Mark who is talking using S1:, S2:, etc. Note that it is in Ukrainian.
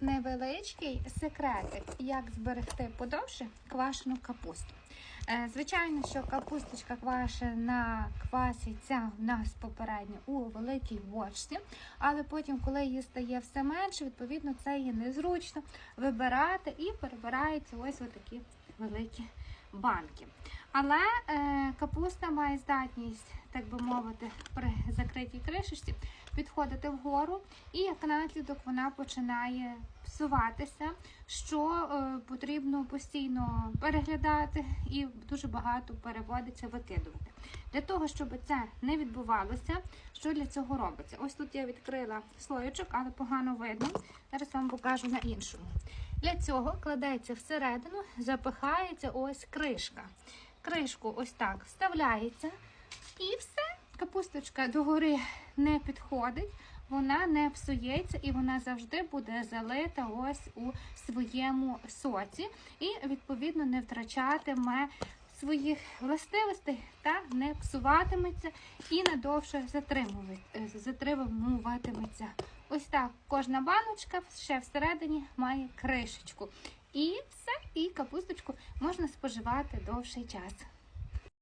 S1: невеличкий секретик, як зберегти подовше квашену капусту. Е, Звичайно, що капусточка квашена кваситься в нас попередньо у великій бочці, але потім, коли її стає все менше, відповідно це є незручно вибирати і перебираються ось отакі великі банки. Але е, капуста має здатність, так би мовити, при закритій кришечці підходити вгору, і як наслідок вона починає псуватися, що е, потрібно постійно переглядати і дуже багато переводиться викидувати. Для того, щоб це не відбувалося, що для цього робиться? Ось тут я відкрила слоєчок, але погано видно. Зараз вам покажу на іншому. Для цього кладеться всередину, запихається ось кришка. Кришку ось так вставляється і все. Капусточка догори не підходить, вона не псується і вона завжди буде залита ось у своєму соці і, відповідно, не втрачатиме своїх властивостей та не псуватиметься і надовше е, затримуватиметься. Ось так кожна баночка ще всередині має кришечку. І і капусточку можна споживати довший час.